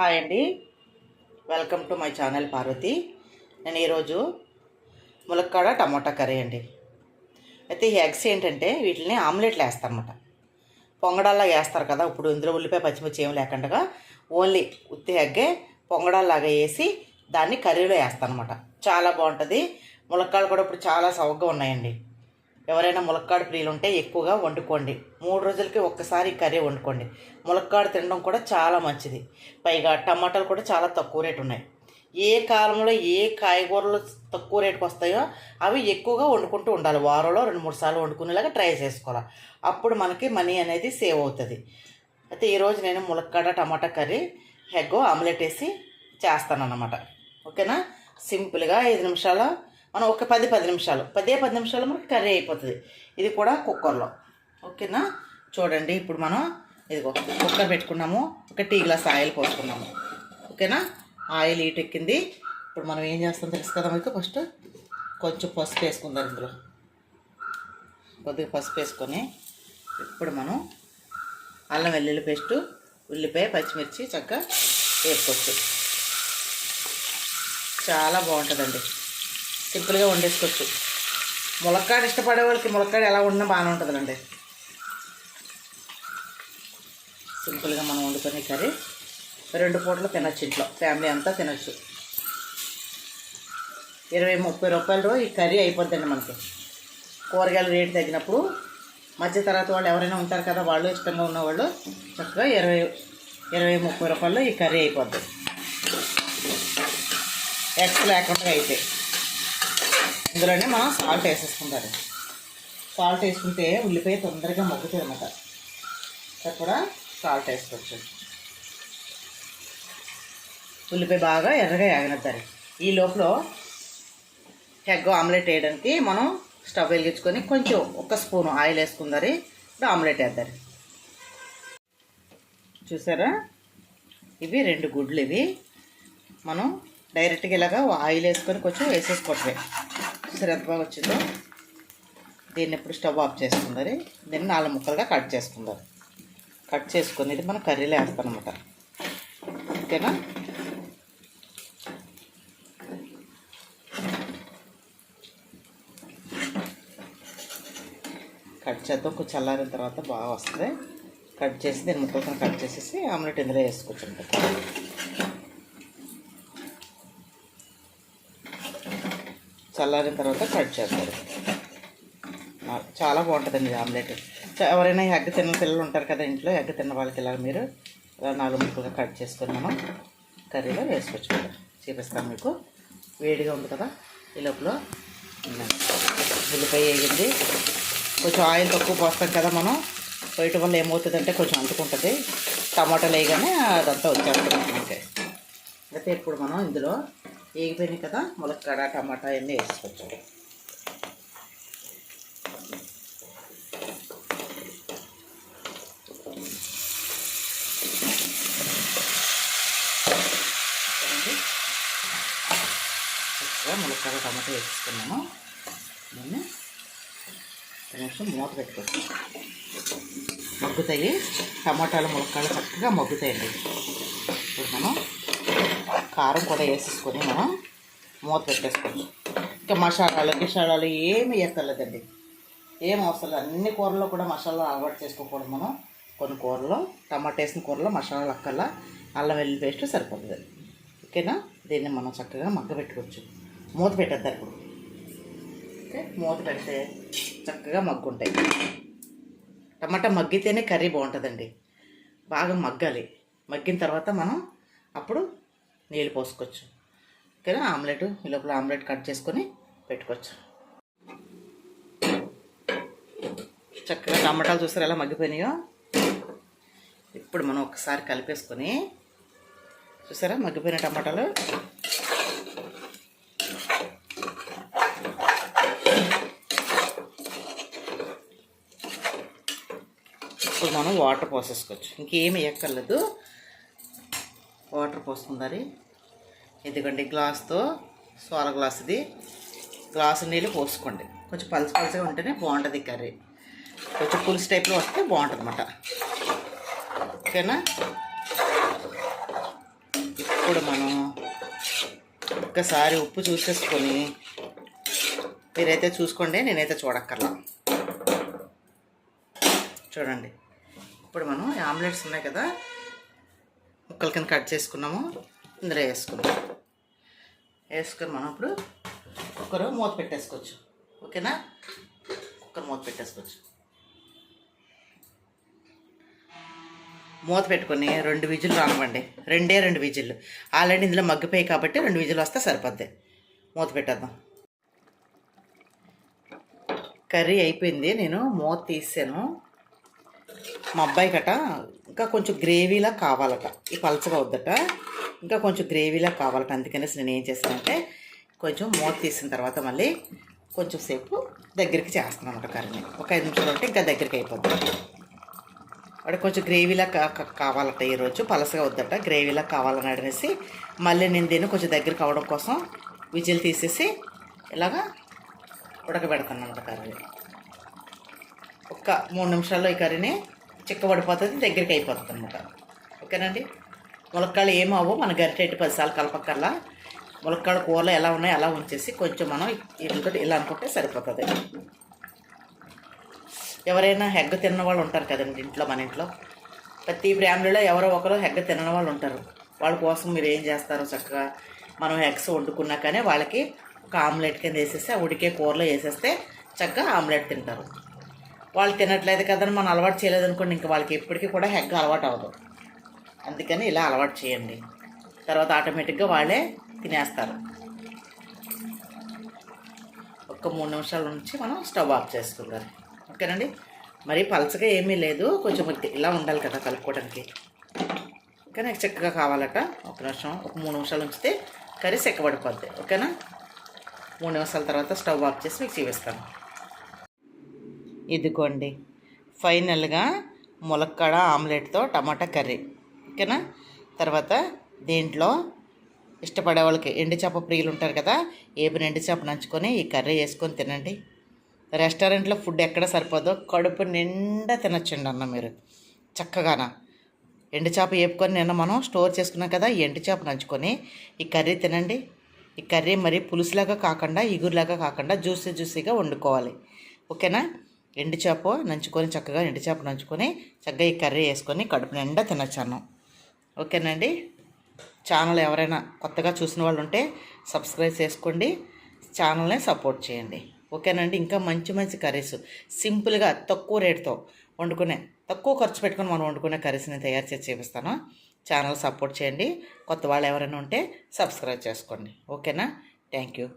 Hi అండి. Welcome to my channel Parvathi నేను ఈరోజు ములక్కాడ టమోటా కర్రీ అండి. అయితే ఈ ఎగ్స్ ఏంటంటే వీటిని ఆమ్లెట్లు వేస్తారన్నమాట. పొంగడాల్లా వేస్తారు కదా ఇప్పుడు ఇందులో ఉల్లిపాయ పచ్చిమిర్చి ఏం లేకుండా ఓన్లీ ఉత్తి ఎగ్గే పొంగడాల్లాగా వేసి దాన్ని కర్రీలో వేస్తాను అనమాట చాలా బాగుంటుంది. ములక్కాడలు కూడా ఇప్పుడు చాలా సౌగ్గా ఉన్నాయండి. ఎవరైనా ములక్కాడ ప్రియులు ఉంటే ఎక్కువగా వండుకోండి. మూడు రోజులకి ఒక్కసారి కర్రీ వండుకోండి. ములక్కాడ తినడం కూడా చాలా మంచిది. పైగా టమాటాలు కూడా చాలా తక్కువ రేటు ఉన్నాయి ఏ కాలంలో ఏ కాయగూరలు తక్కువ రేటుకి వస్తాయో అవి ఎక్కువగా వండుకుంటూ ఉండాలి. వారంలో రెండు మూడు సార్లు వండుకునేలాగా ట్రై చేసుకోవాలి. అప్పుడు మనకి మనీ అనేది సేవ్ అవుతుంది. అయితే ఈరోజు నేను ములక్కాడ టమాటా కర్రీ ఎగ్ ఆమ్లెట్ వేసి చేస్తాను అన్నమాట ఓకేనా? సింపుల్గా ఐదు నిమిషాలు మనం ఒక పది పది నిమిషాలు. పదే పది నిమిషాలు మనకి కర్రీ అయిపోతుంది. ఇది కూడా కుక్కర్లో. ఓకేనా? చూడండి ఇప్పుడు మనం ఇదిగో కుక్కర్ పెట్టుకున్నాము. ఒక టీ గ్లాస్ ఆయిల్ పోసుకున్నాము. ఓకేనా? ఆయిల్ హీట్ ఎక్కింది. ఇప్పుడు మనం ఏం చేస్తాం తెలుసు కదా మీకు? ఫస్ట్ కొంచెం పసుపు వేసుకుందాం ఇందులో. కొద్దిగా పసుపు వేసుకొని ఇప్పుడు మనం అల్లం వెల్లుల్లి పేస్టు ఉల్లిపాయ పచ్చిమిర్చి చక్కగా వేసుకోవచ్చు. చాలా బాగుంటుందండి. సింపుల్గా వండేసుకోవచ్చు. ములక్కాడ ఇష్టపడే వాళ్ళకి ములక్కాడ ఎలా వండినా బాగానే ఉంటుందండి సింపుల్గా మనం వండుకునే కర్రీ. రెండు పూటలు తినచ్చు ఇంట్లో. ఫ్యామిలీ అంతా తినచ్చు. ఇరవై ముప్పై రూపాయలు ఈ కర్రీ అయిపోద్దండి మనకి. కూరగాయల రేటు తగ్గినప్పుడు మధ్య తరగతి వాళ్ళు ఎవరైనా ఉంటారు కదా వాళ్ళు ఇష్టంగా ఉన్నవాళ్ళు చక్కగా ఇరవై ఇరవై ముప్పై రూపాయలు ఈ కర్రీ అయిపోద్ది. ఎక్స్ లేకుండా అయితే. ఇందులోనే మనం సాల్ట్ వేసేసుకుంటారు. సాల్ట్ వేసుకుంటే ఉల్లిపాయ తొందరగా మగ్గుతుంది అన్నమాట. ఇక్కడ కూడా సాల్ట్ వేసుకోవచ్చు. ఉల్లిపాయ బాగా ఎర్రగా ఎగనెత్తారు ఈ లోపల ఎగ్ ఆమ్లెట్ వేయడానికి మనం స్టవ్ వెలిగించుకొని కొంచెం ఒక స్పూన్ ఆయిల్ వేసుకుందరి ఇప్పుడు ఆమ్లెట్ వేద్దారు చూసారా? ఇవి రెండు గుడ్లు ఇవి. మనం డైరెక్ట్గా ఇలాగా ఆయిల్ వేసుకొని కొంచెం వేసేసుకోవట్లే చూసారు ఎంత బాగా వచ్చిందో దీన్ని ఇప్పుడు స్టవ్ ఆఫ్ చేసుకుందరి. దీన్ని నాలుగు ముక్కలుగా కట్ చేసుకుందారు. కట్ చేసుకుని ఇది మనం కర్రీలో వేస్తానమాట ఓకేనా? కట్ చేద్దాం. కొంచెం చల్లారిన తర్వాత బాగా వస్తుంది. కట్ చేసి దీన్ని ముక్కలతో కట్ చేసేసి ఆమ్లెట్ ఇందులో వేసుకోవచ్చు చల్లారిన తర్వాత కట్ చేస్తారు. చాలా బాగుంటుందండి ఆమ్లెట్. ఎవరైనా ఎగ్ తిన్న పిల్లలు ఉంటారు కదా ఇంట్లో ఎగ్ తిన్న వాళ్ళకి ఇలా మీరు ఇలా నాలుగు ముక్కలుగా కట్ చేసుకొని మనం కర్రీలో వేసుకోవచ్చు. చూపిస్తాను మీకు. వేడిగా ఉంది కదా ఈ లోపల ఉల్లిపాయ వేగింది. కొంచెం ఆయిల్ తక్కువ పోస్తాం కదా మనం. వేయటం వల్ల ఏమవుతుందంటే కొంచెం అంటుకుంటుంది. టమాటాలు వేయగానే అదంతా వచ్చేస్తుంది. మనకి అయితే ఇప్పుడు మనం ఇందులో వేగిపోయినాయి కదా ములక్కాడ టమాటా అన్నీ వేసుకోవచ్చు ములక్కాడ టమాటా వేసుకున్నాము. దీన్ని కొంచెం మూత పెట్టుకోవచ్చు మగ్గుతాయి. టమాటాలు ములక్కాడలు చక్కగా మగ్గుతాయండి. ఇప్పుడు మనం కారం కూడా వేసేసుకొని మనం మూత పెట్టేసుకోండి ఇంకా మసాలాలు గిసాలాలు ఏమి ఎక్కర్లేదండి ఏం అవసరం లేదు. అన్ని కూరల్లో కూడా మసాలా అలవాటు చేసుకోకూడదు మనం. కొన్ని కూరల్లో టమాటా వేసిన కూరలో మసాలాలు అక్కర్లా. అల్లం వెల్లుల్లి పేస్ట్ సరిపోతుంది. ఓకేనా? దీన్ని మనం చక్కగా మగ్గ పెట్టుకోవచ్చు. మూత పెట్టేద్దాం ఇప్పుడు. ఓకే? మూత పెడితే చక్కగా మగ్గుంటాయి. టమాటా మగ్గితేనే కర్రీ బాగుంటుందండి. బాగా మగ్గాలి. మగ్గిన తర్వాత మనం అప్పుడు నీళ్ళు పోసుకోవచ్చు. ఓకేనా? ఆమ్లెట్ ఈ లోపల ఆమ్లెట్ కట్ చేసుకొని పెట్టుకోవచ్చు. చక్కగా టమాటాలు చూస్తారు ఎలా మగ్గిపోయినాయో? ఇప్పుడు మనం ఒకసారి కలిపేసుకొని చూసారా మగ్గిపోయిన టమాటాలు? ఇప్పుడు మనం వాటర్ పోసేసుకోవచ్చు. ఇంకేమి ఎక్కర్లేదు వాటర్ పోసుకుందారి ఎందుకంటే గ్లాస్తో సోల గ్లాస్ ఇది గ్లాసు నీళ్ళు పోసుకోండి. కొంచెం పలుసు పలుసుగా ఉంటేనే బాగుంటుంది కర్రీ. కొంచెం పులుసు టైప్లో వస్తే బాగుంటుంది అన్నమాట ఓకేనా? ఇప్పుడు మనం ఒక్కసారి ఉప్పు చూసేసుకొని మీరైతే చూసుకోండి నేనైతే చూడక్కర్లా. చూడండి. ఇప్పుడు మనం ఆమ్లెట్స్ ఉన్నాయి కదా ముక్కల కింద కట్ చేసుకున్నాము. ఇందులో వేసుకున్నాం వేసుకొని మనం ఇప్పుడు కుక్కర్ మూత పెట్టేసుకోవచ్చు. ఓకేనా? కుక్కర్ మూత పెట్టేసుకోవచ్చు. మూత పెట్టుకొని రెండు విజులు రానివ్వండి. రెండే రెండు విజిల్లు. ఆల్రెడీ ఇందులో మగ్గిపోయి కాబట్టి రెండు విజులు వస్తే సరిపోద్ది. మూత పెట్టేద్దాం. కర్రీ అయిపోయింది. నేను మూత తీసాను. మా అబ్బాయి గట ఇంకా కొంచెం గ్రేవీలా కావాలట. ఈ పలచగా వద్దట. ఇంకా కొంచెం గ్రేవీలా కావాలట. అందుకనేసి నేను ఏం చేస్తానంటే కొంచెం మూత తీసిన తర్వాత మళ్ళీ కొంచెం సేపు దగ్గరికి చేస్తున్నాను అనమాట కర్రీని. ఒక ఐదు నిమిషాలు ఉంటే ఇంకా దగ్గరికి అయిపోతుంది అంటే కొంచెం గ్రేవీలా కావాలట ఈరోజు. పలసగా వద్దట. గ్రేవీలా కావాలని అడిగేసి మళ్ళీ నేను దీన్ని కొంచెం దగ్గర కావడం కోసం విజిల్ తీసేసి ఇలాగా ఉడకబెడతాను అనమాట కర్రీ ఒక్క మూడు నిమిషాల్లో ఈ కర్రీని చిక్కబడిపోతుంది దగ్గరికి అయిపోతుంది అనమాట ఓకేనండి? ములక్కాయలు ఏమవో మన గరిటెట్టి పదిసార్లు కలపక్కర్లా. ములక్కాడ కూరలు ఎలా ఉన్నాయో అలా ఉంచేసి కొంచెం మనం వీటితో ఇలా అనుకుంటే సరిపోతుంది. ఎవరైనా హెగ్గ తిన్న వాళ్ళు ఉంటారు కదండి ఇంట్లో మన ఇంట్లో. ప్రతి ఫ్యామిలీలో ఎవరో ఒకరు హెగ్గ తినని వాళ్ళు ఉంటారు. వాళ్ళ కోసం మీరు ఏం చేస్తారు చక్కగా? మనం ఎగ్స్ వండుకున్నా కానీ వాళ్ళకి ఒక ఆమ్లెట్ కింద వేసేసి ఆ ఉడికే కూరలో వేసేస్తే చక్కగా ఆమ్లెట్ తింటారు. వాళ్ళు తినట్లేదు కదని మనం అలవాటు చేయలేదు అనుకోండి ఇంకా వాళ్ళకి ఎప్పటికీ కూడా హెగ్ అలవాటు అవ్వదు. అందుకని ఇలా అలవాటు చేయండి. తర్వాత ఆటోమేటిక్గా వాళ్ళే తినేస్తారు. ఒక్క మూడు నిమిషాల నుంచి మనం స్టవ్ ఆఫ్ చేసుకుందాం ఓకేనండి? మరి పలచగా ఏమీ లేదు. కొంచెం ఇలా ఉండాలి కదా కలుపుకోవడానికి ఇంకా చక్కగా కావాలట. ఒక నిమిషం ఒక మూడు నిమిషాలు ఉంచితే కర్రీ సెక్కబడిపోద్ది. ఓకేనా? మూడు నిమిషాల తర్వాత స్టవ్ ఆఫ్ చేసి మీకు చూపిస్తాను ఇదిగోండి. ఫైనల్గా ములక్కాడ ఆమ్లెట్తో టమాటా కర్రీ. ఓకేనా? తర్వాత దీంట్లో ఇష్టపడే వాళ్ళకి ఎండు చేప ప్రియులు ఉంటారు కదా ఏపిన ఎండు చేప నంచుకొని ఈ కర్రీ వేసుకొని తినండి. రెస్టారెంట్లో ఫుడ్ ఎక్కడ సరిపోదో కడుపు నిండా తినొచ్చండి అన్న మీరు. చక్కగాన? ఎండు చేప వేపుకొని నిన్న మనం స్టోర్ చేసుకున్నాం కదా ఎండు చేప నంచుకొని ఈ కర్రీ తినండి. ఈ కర్రీ మరి పులుసులాగా కాకుండా ఇగురులాగా కాకుండా జ్యూసీ జ్యూసీగా వండుకోవాలి. ఓకేనా? ఎండు చేప నంచుకొని చక్కగా ఎండు చేప నంచుకొని చక్కగా ఈ కర్రీ వేసుకొని కడుపు నిండా తినొచ్చాను. ఓకేనండి? ఛానల్ ఎవరైనా కొత్తగా చూసిన వాళ్ళు ఉంటే సబ్స్క్రైబ్ చేసుకోండి. ఛానల్ని సపోర్ట్ చేయండి. ఓకేనండి? ఇంకా మంచి మంచి కర్రీస్. సింపుల్గా తక్కువ రేటుతో వండుకునే తక్కువ ఖర్చు పెట్టుకొని మనం వండుకునే కర్రీస్ని తయారు చేసి చూపిస్తాను. ఛానల్ సపోర్ట్ చేయండి. కొత్త వాళ్ళు ఎవరైనా ఉంటే సబ్స్క్రైబ్ చేసుకోండి. ఓకేనా? Thank you.